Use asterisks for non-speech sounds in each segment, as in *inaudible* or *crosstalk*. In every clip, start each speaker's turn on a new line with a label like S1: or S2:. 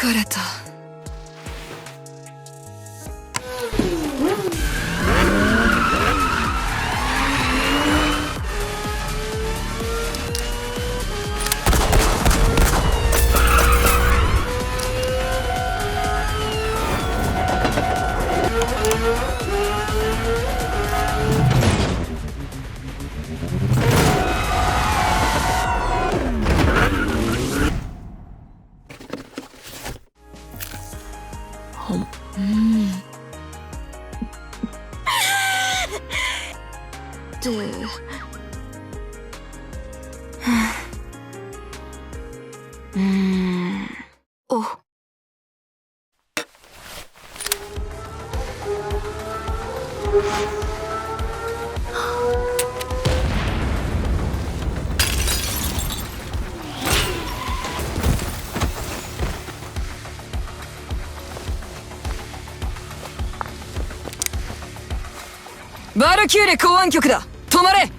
S1: 疲れたってうん。お。バルキューレ公安局だ。止まれ。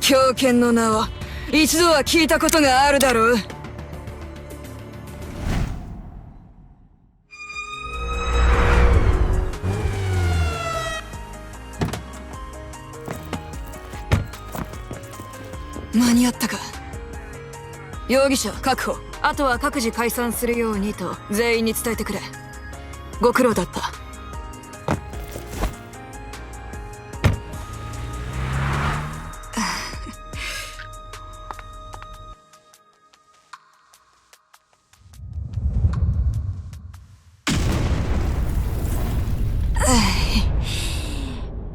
S1: 狂犬の名を一度は聞いたことがあるだろう。間に合ったか。容疑者確保。あとは各自解散するようにと全員に伝えてくれ。ご苦労だった。*sighs*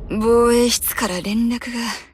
S1: *sighs* 防衛室から連絡が。